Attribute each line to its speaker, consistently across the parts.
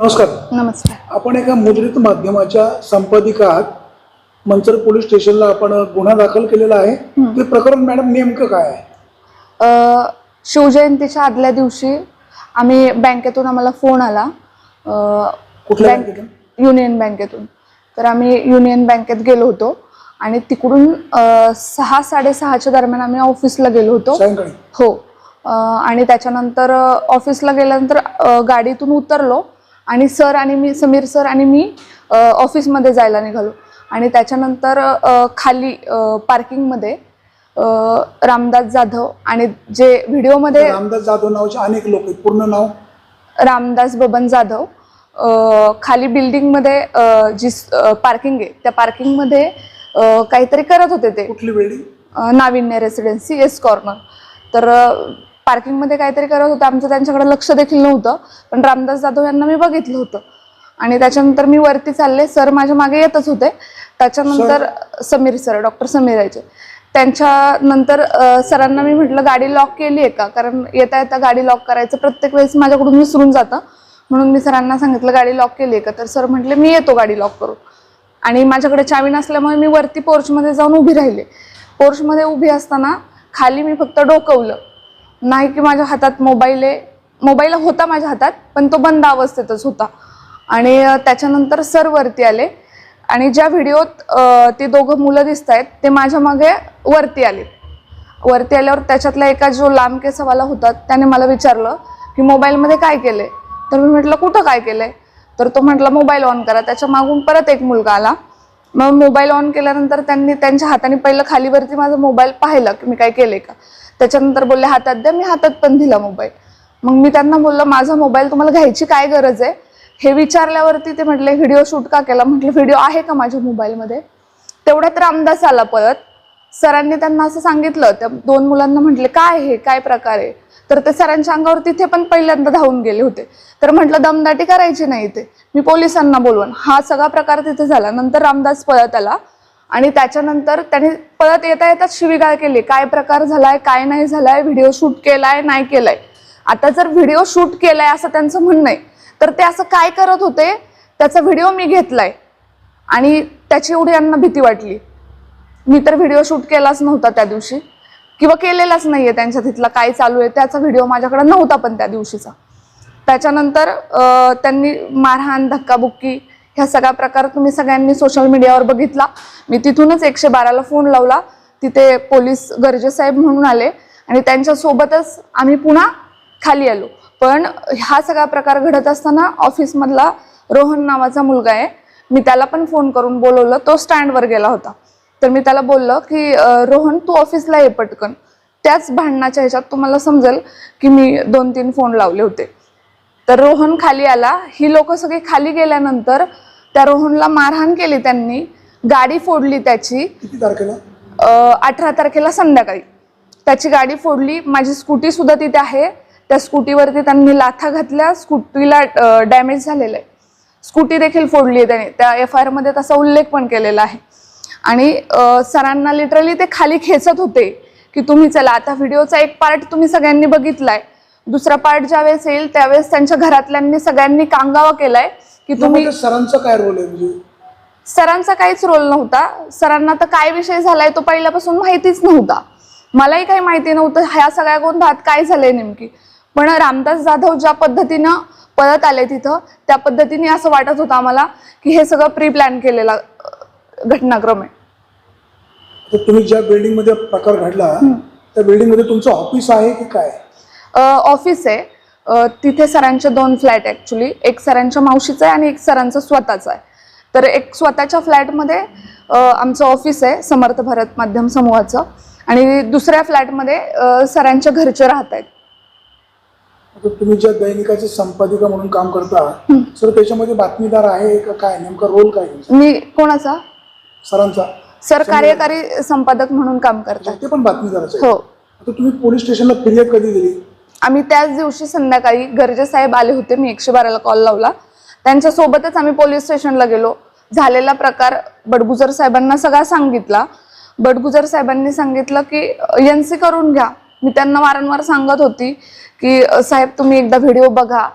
Speaker 1: नमस्कार.
Speaker 2: नमस्कार.
Speaker 1: आपण एका मुद्रित माध्यमाच्या संपादिका आहात मंचर पोलीस स्टेशनला आपण गुन्हा दाखल केलेला आहे. ते प्रकरण मॅडम नेमकं काय आहे?
Speaker 2: शिवजयंतीच्या आदल्या दिवशी आम्ही बँकेतून आम्हाला फोन आला.
Speaker 1: कुठल्या
Speaker 2: बँक-
Speaker 1: बँकेतून?
Speaker 2: युनियन बँकेतून. तर आम्ही युनियन बँकेत गेलो होतो आणि तिकडून सहा साडेसहाच्या दरम्यान आम्ही ऑफिसला गेलो होतो. हो. आणि त्याच्यानंतर ऑफिसला गेल्यानंतर गाडीतून उतरलो. आणि सर आणि मी समीर सर आणि मी ऑफिसमध्ये जायला निघालो. आणि त्याच्यानंतर खाली पार्किंगमध्ये रामदास जाधव आणि जे व्हिडिओमध्ये
Speaker 1: रामदास जाधव नावाचे अनेक लोक आहेत. पूर्ण नाव?
Speaker 2: रामदास बबन जाधव. खाली बिल्डिंगमध्ये जी पार्किंग आहे त्या पार्किंगमध्ये काहीतरी करत होते ते.
Speaker 1: कुठली बिल्डिंग
Speaker 2: नाविन्य रेसिडेन्सी एस कॉर्नर तर पार्किंगमध्ये काहीतरी करत होतं. आमचं त्यांच्याकडे लक्ष देखील नव्हतं. पण रामदास जाधव यांना मी बघितलं होतं. आणि त्याच्यानंतर मी वरती चालले. सर माझ्या मागे येतच होते. त्याच्यानंतर समीर सर डॉक्टर समीर यायचे. त्यांच्यानंतर अ, सरांना मी म्हटलं गाडी लॉक केली आहे का? कारण येता येता गाडी लॉक करायचं प्रत्येक वेळेस माझ्याकडून विसरून जातं. म्हणून मी सरांना सांगितलं गाडी लॉक केली आहे का? तर सर म्हटले मी येतो गाडी लॉक करून. आणि माझ्याकडे चावी नसल्यामुळे मी वरती पोर्चमध्ये जाऊन उभी राहिले. पोर्चमध्ये उभी असताना खाली मी फक्त डोकवलं. नाही की माझ्या हातात मोबाईल आहे. मोबाईल होता माझ्या हातात पण तो बंद अवस्थेतच होता. आणि त्याच्यानंतर सर वरती आले. आणि ज्या व्हिडिओत ते दोघं मुलं दिसत आहेत ते माझ्या मागे वरती आले. वरती आल्यावर त्याच्यातला एका जो लांब केसवाला होता त्याने मला विचारलं की मोबाईलमध्ये काय केलं तर मी म्हटलं कुठं काय केलं तर तो म्हटला मोबाईल ऑन करा. त्याच्या मागून परत एक मुलगा आला. मग मोबाईल ऑन केल्यानंतर त्यांनी त्यांच्या हाताने पहिलं खालीवरती माझा मोबाईल पाहिलं की मी काय केले का. त्याच्यानंतर बोलले हातात द्या मी हातात पण दिला मोबाईल मग मी त्यांना बोललं माझा मोबाईल तुम्हाला घ्यायची काय गरज आहे? हे विचारल्यावरती ते म्हटले व्हिडिओ शूट का केला? म्हटलं व्हिडिओ आहे का माझ्या मोबाईलमध्ये तेवढ्यात रामदास आला परत. सरांनी त्यांना असं सांगितलं. त्या दोन मुलांना म्हटले काय हे काय प्रकार आहे? तर ते सरांच्या अंगावर तिथे पण पहिल्यांदा धावून गेले होते. तर म्हटलं दमदाटी करायची नाही इथे. मी पोलिसांना बोलवण हा सगळा प्रकार तिथे झाला. नंतर रामदास पळत आला. आणि त्याच्यानंतर त्याने पळत येता येताच शिवीगाळ केली. काय प्रकार झालाय? काय नाही झालाय? व्हिडिओ शूट केलाय? नाही केलाय? आता जर व्हिडिओ शूट केलाय असं त्यांचं म्हणणं आहे तर ते असं काय करत होते? त्याचा व्हिडिओ मी घेतलाय. आणि त्याची एवढी यांना भीती वाटली. मी तर व्हिडिओ शूट केलाच नव्हता त्या दिवशी. किंवा केलेलाच नाहीये त्यांच्या तिथला काय चालू आहे त्याचा व्हिडिओ माझ्याकडे नव्हता पण त्या दिवशीचा. त्याच्यानंतर त्यांनी मारहाण धक्काबुक्की ह्या सगळा प्रकार तुम्ही सगळ्यांनी सोशल मीडियावर बघितला. मी तिथूनच एकशे बाराला फोन लावला. तिथे पोलीस गरजेसाहेब म्हणून आले आणि त्यांच्यासोबतच आम्ही पुन्हा खाली आलो. पण हा सगळा प्रकार घडत असताना ऑफिसमधला रोहन नावाचा मुलगा आहे. मी त्याला पण फोन करून बोलवलं. तो स्टँडवर गेला होता. तर मी त्याला बोललं की रोहन तू ऑफिसला ये पटकन. त्याच भांडणाच्या ह्याच्यात तुम्हाला समजेल की मी दोन तीन फोन लावले होते. तर रोहन खाली आला. ही लोक सगळी खाली गेल्यानंतर त्या रोहनला मारहाण केली त्यांनी. गाडी फोडली त्याची.
Speaker 1: किती तारखेला?
Speaker 2: अठरा तारखेला संध्याकाळी. त्याची गाडी फोडली. माझी स्कूटी सुद्धा तिथे आहे. त्या स्कूटीवरती त्यांनी लाथा घातल्या. स्कूटीला डॅमेज झालेलं आहे. स्कूटी देखील फोडली आहे त्याने. त्या एफ आय आरमध्ये तसा उल्लेख पण केलेला आहे. आणि सरांना लिटरली ते खाली खेचत होते की तुम्ही चला आता व्हिडिओचा एक पार्ट तुम्ही सगळ्यांनी बघितलाय. दुसरा पार्ट ज्यावेळेस येईल त्यावेळेस त्यांच्या घरातल्यांनी सगळ्यांनी कांगावा केलाय की तुम्ही
Speaker 1: सरांचा काय रोल आहे म्हणजे?
Speaker 2: सरांचा काहीच रोल नव्हता. सरांना तर काय विषय झालाय तो पहिल्यापासून माहितीच नव्हता. मलाही काही माहिती नव्हतं ह्या सगळ्या गोंधळात काय झालंय नेमकी? पण रामदास जाधव ज्या पद्धतीनं पळत आले तिथं त्या पद्धतीने असं वाटत होतं आम्हाला की हे सगळं प्री प्लॅन केलेला घटनाक्रम आहे.
Speaker 1: तर तुम्ही ज्या बिल्डिंगमध्ये प्रकार घडला त्या बिल्डिंगमध्ये तुमचं ऑफिस आहे की काय?
Speaker 2: ऑफिस आहे. अ, तिथे सरांचे दोन फ्लॅट ॲक्च्युली एक सरांच्या मावशीचा आहे आणि एक सरांचा स्वतःचा आहे. तर एक स्वतःच्या फ्लॅटमध्ये अ, आमचं ऑफिस आहे समर्थ भारत माध्यम समूहाचं. आणि दुसऱ्या फ्लॅटमध्ये अ, सरांच्या घरचे राहत आहेत.
Speaker 1: तुम्ही ज्या दैनिकाचे संपादिका म्हणून काम करता सर त्याच्यामध्ये बातमीदार आहे का काय? नेमका रोल काय तुमचा?
Speaker 2: मी कोणाचा?
Speaker 1: सरांचा
Speaker 2: सर कार्यकारी संपादक म्हणून काम करतात.
Speaker 1: ते पण बातमीदारच आहे
Speaker 2: हो.
Speaker 1: आता तुम्ही पोलीस स्टेशनला फिर्याद कधी दिली?
Speaker 2: आम्ही त्याच दिवशी संध्याकाळी गर्जे साहेब आले होते मी एकशे बाराला कॉल लावला. त्यांच्यासोबतच आम्ही पोलीस स्टेशनला गेलो. झालेला प्रकार बडगुजर साहेबांना सगळा सांगितला. बडगुजर साहेबांनी सांगितलं की एन सी करून घ्या. मी त्यांना वारंवार सांगत होती की "अ, साहेब तुम्ही एकदा व्हिडिओ बघा.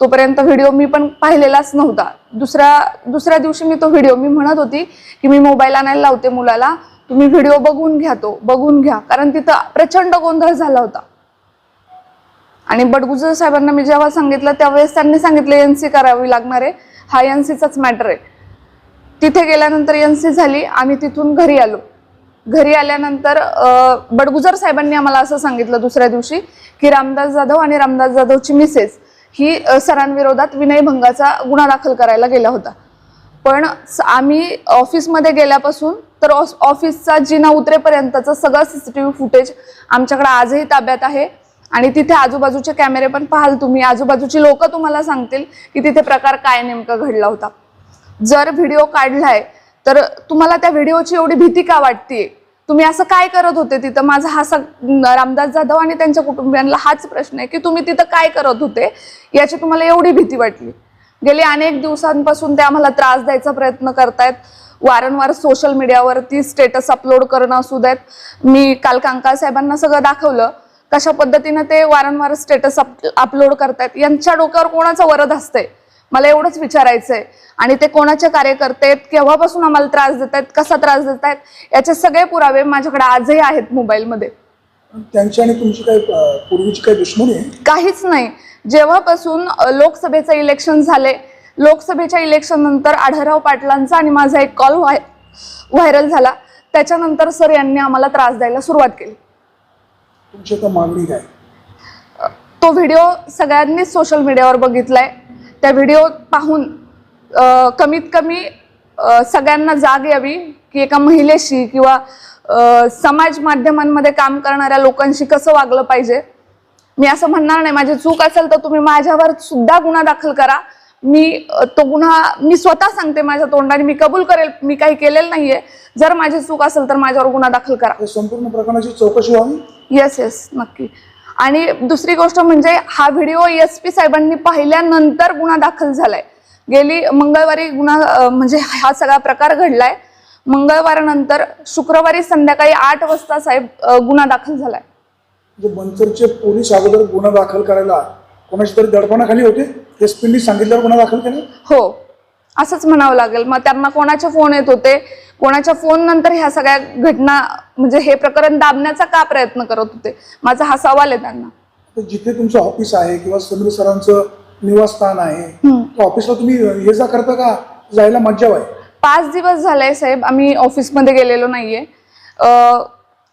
Speaker 2: तोपर्यंत व्हिडिओ मी पण पाहिलेलाच नव्हता. दुसऱ्या दुसऱ्या दिवशी मी तो व्हिडिओ मी म्हणत होती की मी मोबाईल आणायला लावते मुलाला. तुम्ही व्हिडिओ बघून घ्या तो बघून घ्या. कारण तिथं प्रचंड गोंधळ झाला होता. आणि बडगुजर साहेबांना मी जेव्हा सांगितलं त्यावेळेस त्यांनी सांगितलं एनसी करावी लागणार आहे. हा एनसीचाच मॅटर आहे. तिथे गेल्यानंतर एनसी झाली आम्ही तिथून घरी आलो. घरी आल्यानंतर बडगुजर साहेबांनी आम्हाला असं सांगितलं दुसऱ्या दिवशी की रामदास जाधव आणि रामदास जाधवची मिसेस ही सरांविरोधात विनयभंगाचा गुन्हा दाखल करायला गेला होता. पण स- आम्ही ऑफिसमध्ये गेल्यापासून तर ऑस- ऑफिसचा जिना उतरेपर्यंतचं सगळं C C T V footage आमच्याकडे आजही ताब्यात आहे. आणि तिथे आजूबाजूचे कॅमेरे पण पाहाल तुम्ही. आजूबाजूची लोक तुम्हाला सांगतील की तिथे प्रकार काय नेमका घडला होता. जर व्हिडिओ काढलाय तर तुम्हाला त्या व्हिडिओची एवढी भीती का वाटतेय? तुम्ही असं काय करत होते तिथं? माझा हा सग रामदास जाधव आणि त्यांच्या कुटुंबियांना हाच प्रश्न आहे की तुम्ही तिथं काय करत होते? याची तुम्हाला एवढी भीती वाटली. गेली अनेक दिवसांपासून ते आम्हाला त्रास द्यायचा प्रयत्न करतायत. वारंवार सोशल मीडियावरती स्टेटस अपलोड करणं असू देत. मी काल कांका साहेबांना सगळं दाखवलं. कशा पद्धतीनं ते वारंवार स्टेटस अप अपलोड करतायत? यांच्या डोक्यावर कोणाचं वरद असतंय? मला एवढंच विचारायचंय. आणि ते कोणाचे कार्यकर्ते आहेत केव्हापासून आम्हाला त्रास देत आहेत कसा त्रास देत आहेत याचे सगळे पुरावे माझ्याकडे आजही आहेत मोबाईलमध्ये.
Speaker 1: त्यांची आणि तुमची अं, पूर्वीची काय दुश्मनी आहे?
Speaker 2: काहीच नाही. जेव्हापासून लोकसभेचं इलेक्शन झाले लोकसभेच्या इलेक्शन नंतर आढळराव पाटलांचा आणि माझा एक कॉल व्हाय व्हायरल झाला. त्याच्यानंतर सर यांनी आम्हाला त्रास द्यायला सुरुवात केली.
Speaker 1: तुमची मागणी काय?
Speaker 2: तो व्हिडिओ सगळ्यांनीच सोशल मीडियावर बघितलाय. त्या व्हिडिओ पाहून कमीत कमी सगळ्यांना जाग यावी की एका महिलेशी किंवा समाज माध्यमांमध्ये काम करणाऱ्या लोकांशी कसं वागलं पाहिजे. मी असं म्हणणार नाही माझी चूक असेल तर तुम्ही माझ्यावर सुद्धा गुन्हा दाखल करा. मी तो गुन्हा मी स्वतः सांगते माझ्या तोंडाने मी कबूल करेल मी काही केलेलं नाहीये. जर माझी चूक असेल तर माझ्यावर गुन्हा दाखल करा.
Speaker 1: संपूर्ण प्रकरणाची चौकशी व्हावी?
Speaker 2: येस येस नक्की. आणि दुसरी गोष्ट म्हणजे हा व्हिडिओ एस पी साहेबांनी पाहिल्यानंतर गुन्हा दाखल झालाय. गेली मंगळवारी गुन्हा म्हणजे हा सगळा प्रकार घडलाय. मंगळवारनंतर शुक्रवारी संध्याकाळी आठ वाजता साहेब गुन्हा दाखल झालाय.
Speaker 1: मंचरचे पोलीस अगोदर गुन्हा दाखल करायला कोणाची तरी दडपणाखाली होते? एस पीनी सांगितल्यावर गुन्हा दाखल केला?
Speaker 2: हो. असंच म्हणावं लागेल. मग त्यांना कोणाचे फोन येत होते? कोणाच्या फोन नंतर ह्या सगळ्या घटना म्हणजे हे प्रकरण दाबण्याचा का प्रयत्न करत होते? माझा हा सवाल आहे त्यांना.
Speaker 1: जिथे तुमचं ऑफिस आहे किंवा समीर सरांचं निवासस्थान आहे ऑफिसला तुम्ही ये जा करता का? जायला मज्जा आहे
Speaker 2: पाच दिवस झाले साहेब आम्ही ऑफिसमध्ये गेलेलो नाहीये.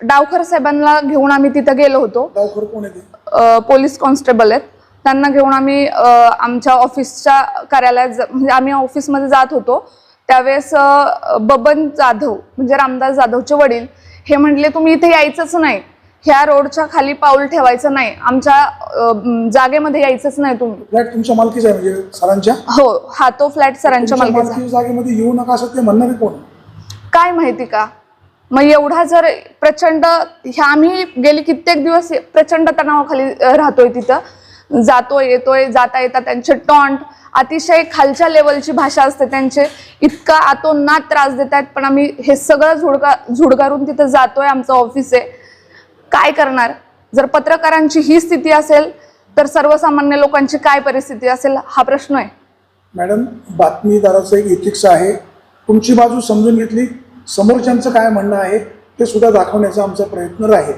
Speaker 2: डावखर साहेबांना घेऊन आम्ही तिथं गेलो होतो.
Speaker 1: डावखर कोण
Speaker 2: अं, पोलीस कॉन्स्टेबल आहेत. त्यांना घेऊन आम्ही आमच्या ऑफिसच्या कार्यालयात म्हणजे आम्ही ऑफिसमध्ये जात होतो. त्यावेळेस बबन जाधव म्हणजे रामदास जाधवचे वडील हे म्हटले तुम्ही इथे यायचंच नाही. ह्या रोडच्या खाली पाऊल ठेवायचं नाही. आमच्या जागेमध्ये यायचंच नाही तुम्ही
Speaker 1: फ्लॅट तुमच्या मालकीचा आहे म्हणजे सरांच्या?
Speaker 2: हो हा तो फ्लॅट सरांच्या
Speaker 1: तुमच्या
Speaker 2: मालकीचा.
Speaker 1: मालकीच्या जागेमध्ये येऊ नका असं ते म्हणणारे कोण?
Speaker 2: काय माहिती का? मग एवढा जर प्रचंड ह्या आम्ही गेली कित्येक दिवस प्रचंड तणावाखाली अ, राहतोय तिथं. जातोय येतोय जाता येता त्यांचे टॉन्ट अतिशय खालच्या लेवलची भाषा असते त्यांचे. इतका आतोनात त्रास देत आहेत पण आम्ही हे सगळं झुडका झुडकारून तिथं जातोय आमचं ऑफिस आहे. काय करणार? जर पत्रकारांची ही स्थिती असेल तर सर्वसामान्य लोकांची काय परिस्थिती असेल हा प्रश्न आहे.
Speaker 1: मॅडम बातमीदाराचं एक इथिक्स आहे. तुमची बाजू समजून घेतली. समोरच्यांचं काय म्हणणं आहे ते सुद्धा दाखवण्याचा आमचा प्रयत्न राहील.